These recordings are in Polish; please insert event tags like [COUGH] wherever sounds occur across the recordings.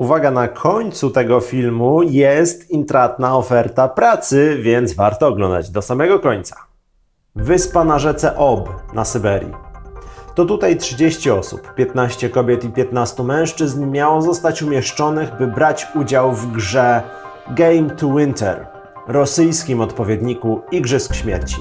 Uwaga, na końcu tego filmu jest intratna oferta pracy, więc warto oglądać do samego końca. Wyspa na rzece Ob na Syberii. To tutaj 30 osób, 15 kobiet i 15 mężczyzn miało zostać umieszczonych, by brać udział w grze Game to Winter, rosyjskim odpowiedniku Igrzysk Śmierci.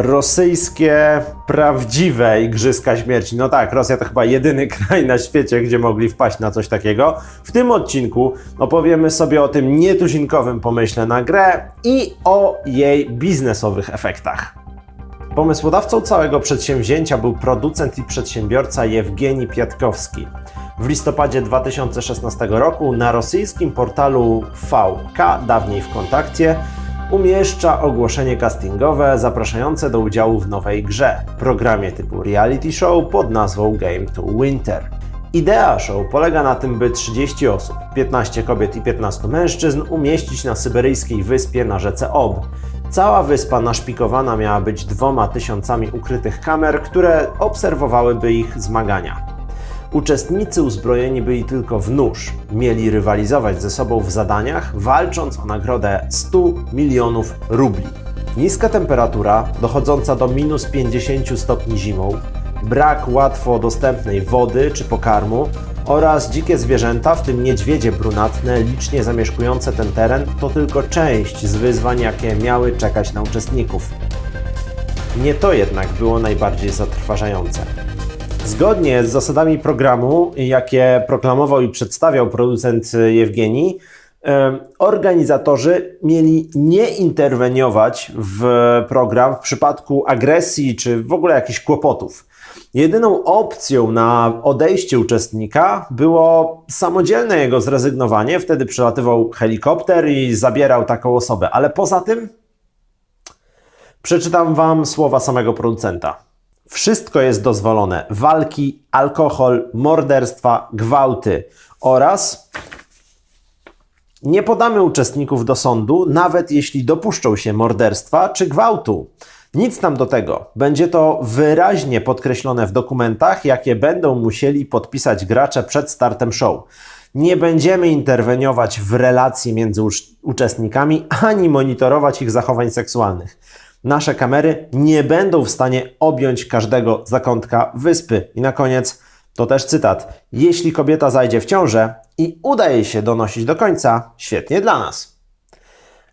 Rosyjskie, prawdziwe Igrzyska Śmierci. No tak, Rosja to chyba jedyny [LAUGHS] kraj na świecie, gdzie mogli wpaść na coś takiego. W tym odcinku opowiemy sobie o tym nietuzinkowym pomyśle na grę i o jej biznesowych efektach. Pomysłodawcą całego przedsięwzięcia był producent i przedsiębiorca Jewgeni Piatkowski. W listopadzie 2016 roku na rosyjskim portalu VK, dawniej w kontakcie, umieszcza ogłoszenie castingowe zapraszające do udziału w nowej grze, programie typu reality show pod nazwą Game to Winter. Idea show polega na tym, by 30 osób, 15 kobiet i 15 mężczyzn umieścić na syberyjskiej wyspie na rzece Ob. Cała wyspa naszpikowana miała być dwoma tysiącami ukrytych kamer, które obserwowałyby ich zmagania. Uczestnicy uzbrojeni byli tylko w nóż. Mieli rywalizować ze sobą w zadaniach, walcząc o nagrodę 100 milionów rubli. Niska temperatura, dochodząca do minus 50 stopni zimą, brak łatwo dostępnej wody czy pokarmu oraz dzikie zwierzęta, w tym niedźwiedzie brunatne, licznie zamieszkujące ten teren, to tylko część z wyzwań, jakie miały czekać na uczestników. Nie to jednak było najbardziej zatrważające. Zgodnie z zasadami programu, jakie proklamował i przedstawiał producent Jewgeni, organizatorzy mieli nie interweniować w program w przypadku agresji czy w ogóle jakichś kłopotów. Jedyną opcją na odejście uczestnika było samodzielne jego zrezygnowanie. Wtedy przelatywał helikopter i zabierał taką osobę, ale poza tym Przeczytam Wam słowa samego producenta. Wszystko jest dozwolone: walki, alkohol, morderstwa, gwałty oraz nie podamy uczestników do sądu, nawet jeśli dopuszczą się morderstwa czy gwałtu. Nic nam do tego. Będzie to wyraźnie podkreślone w dokumentach, jakie będą musieli podpisać gracze przed startem show. Nie będziemy interweniować w relacje między ucz- uczestnikami ani monitorować ich zachowań seksualnych. Nasze kamery nie będą w stanie objąć każdego zakątka wyspy. I na koniec to też cytat. Jeśli kobieta zajdzie w ciążę i uda jej się donosić do końca, świetnie dla nas.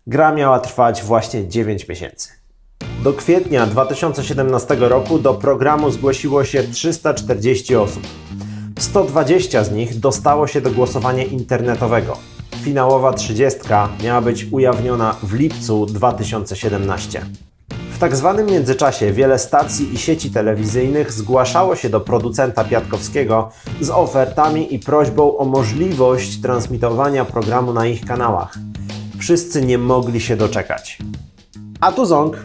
Gra miała trwać właśnie 9 miesięcy. Do kwietnia 2017 roku do programu zgłosiło się 340 osób. 120 z nich dostało się do głosowania internetowego. Finałowa 30 miała być ujawniona w lipcu 2017. W tak zwanym międzyczasie wiele stacji i sieci telewizyjnych zgłaszało się do producenta Piatkowskiego z ofertami i prośbą o możliwość transmitowania programu na ich kanałach. Wszyscy nie mogli się doczekać. A tu ząg.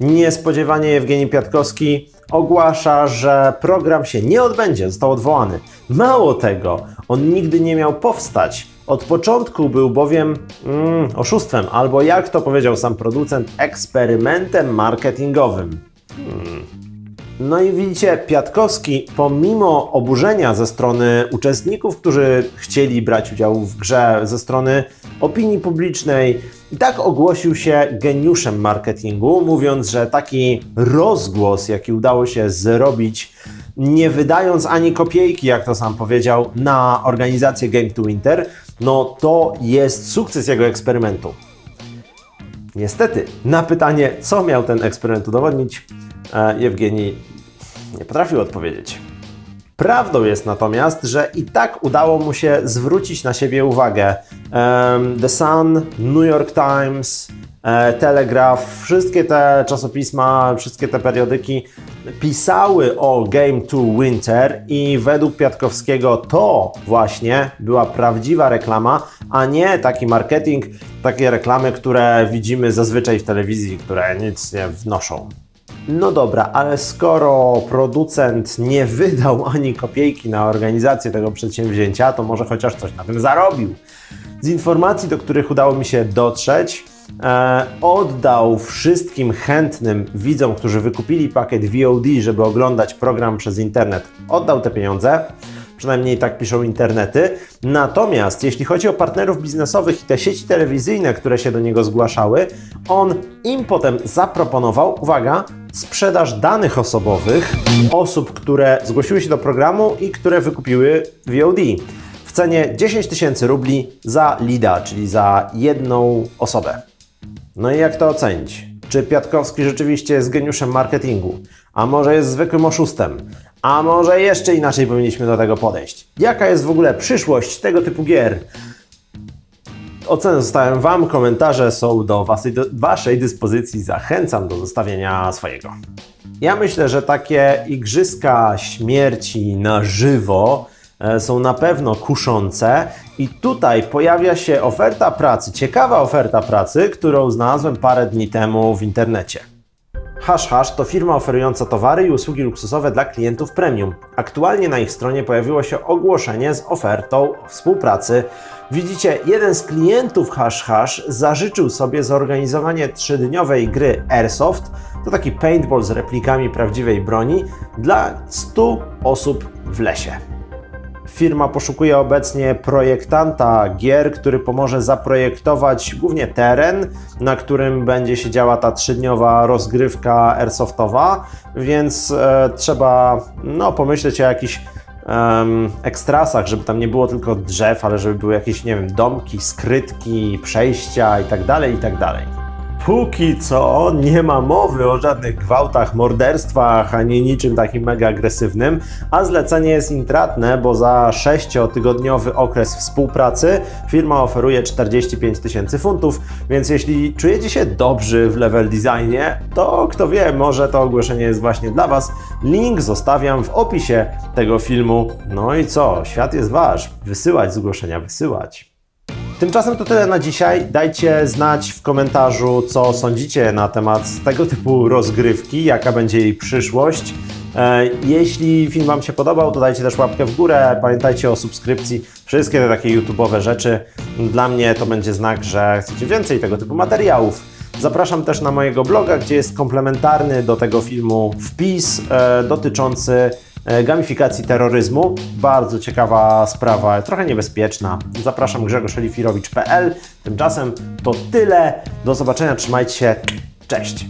Niespodziewanie Jewgeni Piatkowski ogłasza, że program się nie odbędzie, został odwołany. Mało tego, on nigdy nie miał powstać. Od początku był bowiem mm, oszustwem, albo jak to powiedział sam producent, eksperymentem marketingowym. No i widzicie, Piatkowski, pomimo oburzenia ze strony uczestników, którzy chcieli brać udział w grze, ze strony opinii publicznej, i tak ogłosił się geniuszem marketingu, mówiąc, że taki rozgłos, jaki udało się zrobić, nie wydając ani kopiejki, jak to sam powiedział, na organizację Game to Winter, no to jest sukces jego eksperymentu. Niestety, na pytanie, co miał ten eksperyment udowodnić, e, Jewgeni nie potrafił odpowiedzieć. Prawdą jest natomiast, że i tak udało mu się zwrócić na siebie uwagę. The Sun, New York Times, e, Telegraph, wszystkie te czasopisma, wszystkie te periodyki pisały o Game to Winter i według Piatkowskiego to właśnie była prawdziwa reklama, a nie taki marketing, takie reklamy, które widzimy zazwyczaj w telewizji, które nic nie wnoszą. No dobra, ale skoro producent nie wydał [LAUGHS] ani kopiejki na organizację tego przedsięwzięcia, to może chociaż coś na tym zarobił. Z informacji, do których udało mi się dotrzeć, e, oddał wszystkim chętnym widzom, którzy wykupili pakiet VOD, żeby oglądać program przez internet, oddał te pieniądze. Przynajmniej tak piszą internety. Natomiast jeśli chodzi o partnerów biznesowych i te sieci telewizyjne, które się do niego zgłaszały, on im potem zaproponował, uwaga, sprzedaż danych osobowych osób, które zgłosiły się do programu i które wykupiły VOD w cenie 10 tysięcy rubli za lida, czyli za jedną osobę. No i jak to ocenić? Czy Piatkowski rzeczywiście jest geniuszem marketingu? A może jest zwykłym oszustem? A może jeszcze inaczej powinniśmy do tego podejść? Jaka jest w ogóle przyszłość tego typu gier? Oceny zostawiam Wam, komentarze są do waszej, dyspozycji. Zachęcam do zostawienia swojego. Ja myślę, że takie igrzyska śmierci na żywo są na pewno kuszące i tutaj pojawia się oferta pracy, ciekawa oferta pracy, którą znalazłem parę dni temu w internecie. Hash Hash to firma oferująca towary i usługi luksusowe dla klientów premium. Aktualnie na ich stronie pojawiło się ogłoszenie z ofertą współpracy. Widzicie, jeden z klientów Hash Hash zażyczył sobie zorganizowanie trzydniowej gry Airsoft, to taki paintball z replikami prawdziwej broni, dla 100 osób w lesie. Firma poszukuje obecnie projektanta gier, który pomoże zaprojektować głównie teren, na którym będzie się działa ta trzydniowa rozgrywka airsoftowa, więc e, trzeba no, pomyśleć o jakichś em, ekstrasach, żeby tam nie było tylko drzew, ale żeby były jakieś, nie wiem, domki, skrytki, przejścia i tak Póki co nie ma mowy o żadnych gwałtach, morderstwach, ani niczym takim mega agresywnym, a zlecenie jest intratne, bo za 6-tygodniowy okres współpracy firma oferuje 45 tysięcy funtów, więc jeśli czujecie się dobrzy w level designie, to kto wie, może to ogłoszenie jest właśnie dla Was. Link zostawiam w opisie tego filmu. No i co? Świat jest Wasz. Wysyłać zgłoszenia, wysyłać. Tymczasem to tyle na dzisiaj. Dajcie znać w komentarzu, co sądzicie na temat tego typu rozgrywki, jaka będzie jej przyszłość. E, Jeśli film Wam się podobał, to dajcie też łapkę w górę. Pamiętajcie o subskrypcji. Wszystkie te takie YouTube'owe rzeczy. Dla mnie to będzie znak, że chcecie więcej tego typu materiałów. Zapraszam też na mojego bloga, gdzie jest komplementarny do tego filmu wpis e, dotyczący gamifikacji terroryzmu. Bardzo ciekawa sprawa, trochę niebezpieczna. Zapraszam grzegorzelifirowicz.pl. Tymczasem to tyle. Do zobaczenia, trzymajcie się. Cześć!